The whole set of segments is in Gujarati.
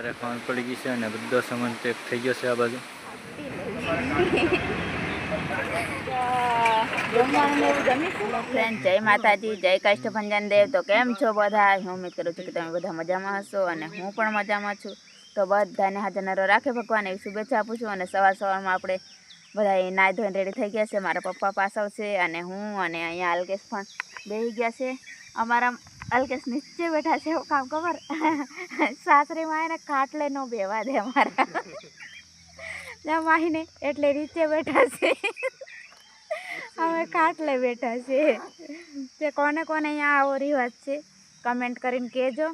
તારે ખાવાનું પડી ગઈ છે અને બધો સામાન પેક થઈ ગયો છે આ બાજુ. જય માતાજી, જય કષ્ટભંજન દેવ. તો કેમ છો બધા? હું ઉમેદ કરું છું કે તમે બધા મજામાં હશો અને હું પણ મજામાં છું. તો બધાને હાજરનારો રાખે ભગવાન એવી શુભેચ્છા આપું છું અને સવાર સવારમાં આપણે બધા નાહી ધોઈને રેડી થઈ ગયા છે. મારા પપ્પા પાછળ છે અને હું અને અહીંયા અલ્કેશ પણ બેસી ગયા છે. અમારા અલ્કેશ નીચે બેઠા છે એવું કામ ખબર? સાસરીમાં એને ખાટલે નો બેવા દે અમારા. ત્યાં માહીને એટલે નીચે બેઠા છે. અમે ખાટલે બેઠા છે તે કોને કોને અહીંયા આવો રિવાજ છે? કમેન્ટ કરીને કહેજો.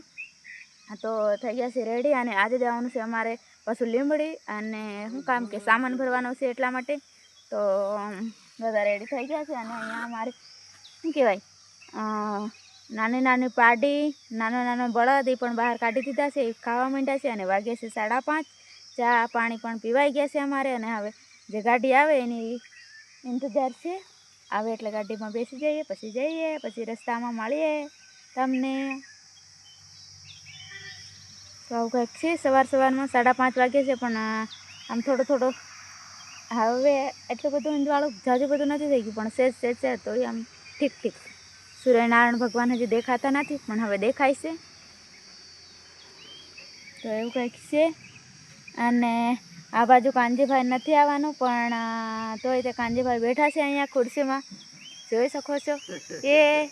તો થઈ ગયા છે રેડી અને આજે જવાનું છે અમારે પાછું લીંબડી અને શું કામ કે સામાન ભરવાનો છે એટલા માટે. તો બધા રેડી થઈ ગયા છે અને અહીંયા અમારે, શું કહેવાય? નાની નાની પાડી નાનો નાનો બળદ એ પણ બહાર કાઢી દીધા છે, એ ખાવા માંડ્યા છે અને વાગ્યા છે સાડા પાંચ. ચા પાણી પણ પીવાઈ ગયા છે અમારે અને હવે જે ગાડી આવે એની ઇંતજાર છે. આવે એટલે ગાડીમાં બેસી જઈએ, પછી જઈએ, પછી રસ્તામાં મળીએ તમને. તો કંઈક છે, સવાર સવારમાં સાડા પાંચ વાગે છે, પણ આમ થોડો થોડો હવે એટલું બધું ઊંધવાળું જાજુ બધું નથી થઈ ગયું, પણ સેજ સેજ છે તો આમ ઠીક ઠીક. સૂર્યનારાયણ ભગવાન હજી દેખાતા નથી, પણ હવે દેખાય છે. તો એવું કંઈક છે. અને આ બાજુ કાનજીભાઈ નથી આવવાનું, પણ તોય તે કાનજીભાઈ બેઠા છે અહીંયા ખુરશીમાં. જોઈ શકો છો. એ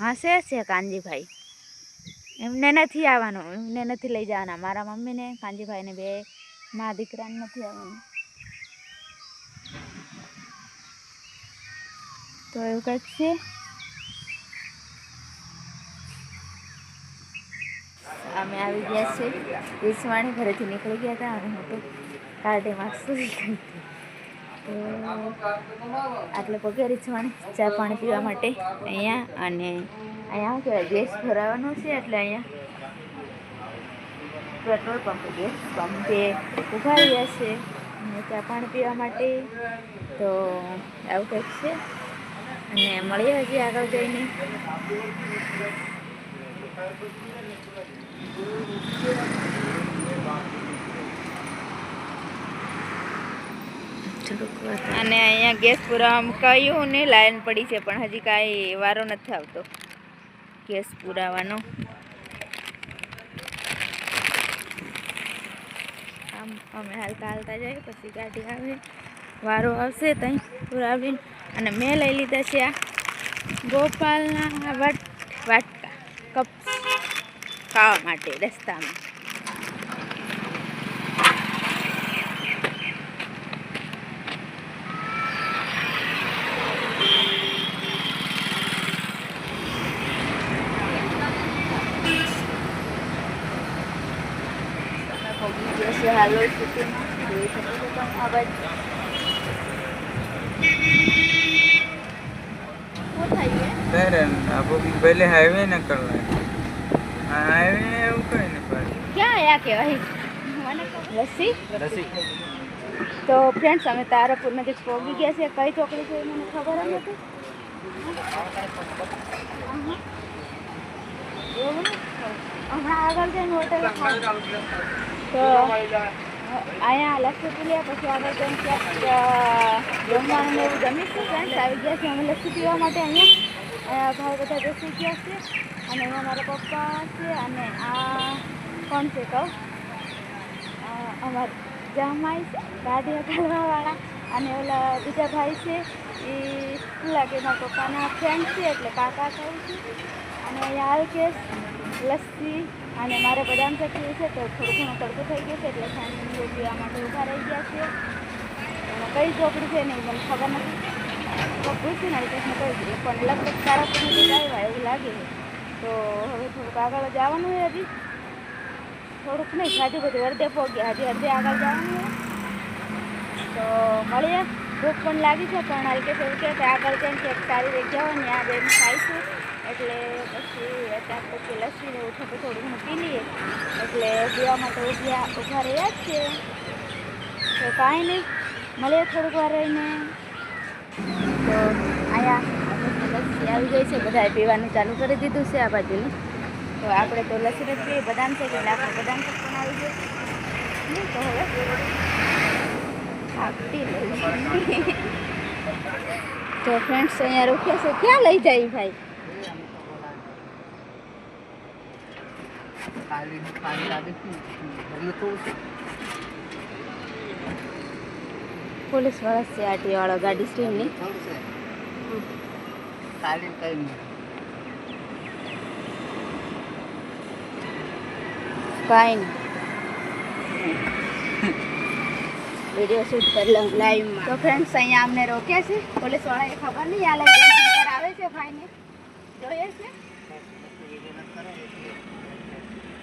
હશે છે કાનજીભાઈ. એમને નથી આવવાનું, એમને નથી લઈ જવાના. મારા મમ્મીને, કાનજીભાઈને બે, મા દીકરાને નથી આવવાનું. તો એવું કંઈક છે? અમે આવી ગયા છે વિસવાણી ઘરેથી નીકળી ગયા હતા અને હું તો કારડેમાં સૂઈ ગઈ હતી. તો આટલે પગે રીછવાણી ચા પાણી પીવા માટે અહીંયા અને અહીંયા શું કહેવાય, ગેસ ભરાવાનો છે એટલે અહીંયા પેટ્રોલ પંપ, ગેસ પંપે ઊભા રહ્યા છે. અને ચા પાણી પીવા માટે તો આવું કંઈક છે. અને મળીએ હજી આગળ જઈને. અને અહીંયા ગેસ પુરાવા કહ્યું ને લાઈન પડી છે પણ હજી કાંઈ વારો નથી આવતો. ગેસ પુરાવાનો. આમ અમે હાલતા હાલતા જઈએ પછી ગાડી આવે. વારો આવશે ત્યાં પુરાવીને અને મેં લઈ લીધા છે આ ગોપાલના વટ, વાટકા કપ ખાવા માટે રસ્તામાં. છે હાલોલ જોઈ શકો છો આ वो पहले हाईवे ना कर रहे हाईवे है वो कहीं ना पर क्या आया के भाई लस्सी लस्सी તો ફ્રેન્ડ્સ અમે તારાપુર નજીક પહોંચી ગયા છે કઈ ચોકડી છે મને ખબર જ નથી હમણાં આગળ જઈને હોટેલ તો અહીંયા લસ્સી પી લે પછી અમે જઈને ક્યાંક જમવાનું એવું જમીશું ફ્રેન્ડ્સ આવી ગયા છે અમે લસ્સી પીવા માટે અહીંયા. ભાઈ બધા બેસી ગયા છે. અને અહીંયા મારા પપ્પા છે અને આ કોણ છે કહું? અમારા જમાઈ છે ગાડી હકાલવાવાળા અને ઓલા બીજા ભાઈ છે એ પેલા લાગે મારા પપ્પાના ફ્રેન્ડ છે, એટલે કાકા કહું છું. અને અહીંયા અલ્કેશ લસ્સી અને મારે બદામ ચટણી છે તો થોડું ઘણું તડકો થઈ ગયો છે એટલે ફેમિલી આ માટે ઊભા રહી ગયા છે એમાં કઈ ઝોપડી છે નહીં, મને ખબર નથી. પૂછ્યું પૂછીને અલ્કેશને કહી દીધું પણ લગભગ સારા પૂરી આવ્યા એવું લાગે તો હવે થોડુંક આગળ જવાનું હોય હજી. થોડુંક નહીં સાજુ બધું અડધે પહોંચ્યા હજી અડધે આગળ જવાનું હોય તો મળીએ. ભૂખ પણ લાગી છે, પણ હલકે એવું કે આગળ જઈને ક્યાંક સારી જગ્યા હોય ને આ બેન ખાઈશું એટલે પછી અત્યારે પછી લસ્સીને એવું થોડું થોડું ઘણું પી લઈએ. એટલે પીવા માટે ઉભ્યા ઊભા રહ્યા જ છે તો કાંઈ નહીં, મળીએ થોડીક વાર રહીને. તો અહીંયા લસ્સી આવી ગઈ છે, બધાએ પીવાનું ચાલુ કરી દીધું છે આ બાજુનું. તો આપણે તો લસ્સી જ પીએ બદામ છે, એટલે આપણે બદામ શેક પણ આવી ગયો તો હવે આપતી લઈ તો ફ્રેન્ડ્સ અહીંયા રોક્યા છે, ક્યાં લઈ જાય ભાઈ? પોલીસવાળા છે આટી વાળો ગાડી સ્ટીમની કઈ નહીં. વીડિયો શૂટ કરી લઉં લાઈવમાં. તો ફ્રેન્ડ્સ અહીંયા અમને રોક્યા છે? પોલીસ વાળાએ ખબર નહીં? આ લાઈવ આવે છે ભાઈને. જોઈએ છે.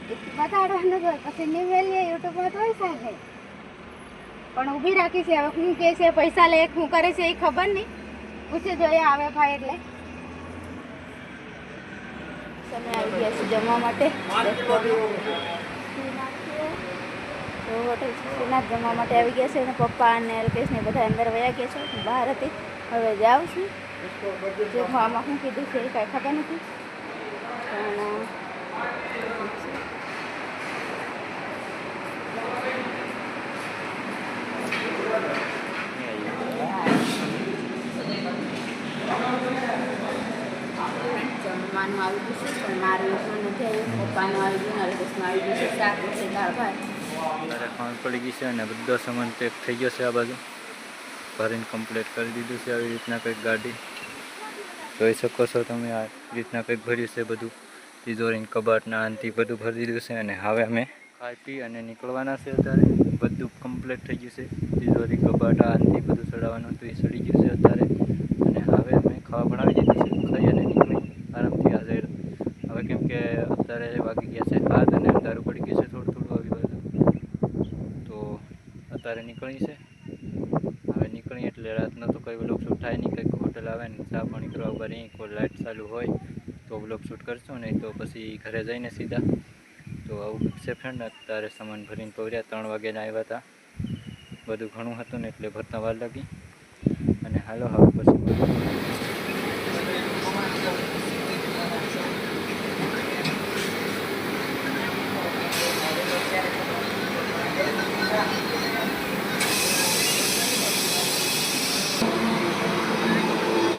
બતાડવાનું તો પછી નહીં મેલીએ યુટ્યુબમાં તો છે પણ ઊભી રાખી છે. હવે શું કહે છે, પૈસા લે શું કરે છે, એ ખબર નહીં. પૂછી જોઈએ આવે ભાઈ એટલે. સમય આવી ગયા છે જમવા માટે. હોટલ શ્રીનાથ જમવા માટે આવી ગયા છે અને પપ્પા અને અલ્કેશ ને બધા અંદર વયા ગયા છે. બહાર હતી. હવે જાઉં છું. જે આમાં શું કીધું છે એ કાંઈ ખબર નથી પણ જમવાનું આવી ગયું છે, પણ મારું એટલું નથી આવ્યું. પપ્પાનું આવી ગયું અલ્કેશનું આવી ગયું છે, શાક રોટલી દાળ, ભાત. ખાંડ પડી ગઈ છે અને બધો સામાન પેક થઈ ગયો છે આ બાજુ. ભરીને કમ્પ્લીટ કરી દીધું છે આવી રીતના કંઈક ગાડી. જોઈ શકો છો તમે આ રીતના કંઈક ભર્યું છે બધું. તિજોરી કબાટના અંતથી બધું ભરી દીધું છે અને હવે અમે ખાઈ પી અને નીકળવાના છે અત્યારે. બધું કમ્પ્લીટ થઈ ગયું છે. તિજોરી, કબાટ આ આનથી બધું ચડાવવાનું હતું એ સડી ગયું છે અત્યારે. અને હવે અમે ખાવા બનાવી દીધું છે. ખાઈ અને નીકળી આરામથી હાજર હવે કેમ કે અત્યારે વાગી ગયા છે હાથ અને અંધારું પડી ગયું છે, થોડું થોડું આવી બાજુ તો અત્યારે નીકળી છે. હવે નીકળી એટલે રાતનો તો કંઈ બ્લોક શૂટ થાય નહીં, કંઈક હોટલ આવે ને ચા પાણી કરવા ઊભા રહી કોઈ લાઇટ ચાલુ હોય તો બ્લોક શૂટ કરશું, નહીં તો પછી ઘરે જઈને સીધા. તો આવું છે ફ્રેન્ડ અત્યારે સામાન ભરીને પવર્યા ત્રણ વાગ્યાના આવ્યા હતા. બધું ઘણું હતું ને એટલે ભરતા વાર લાગી. અને હાલો, હવે પછી.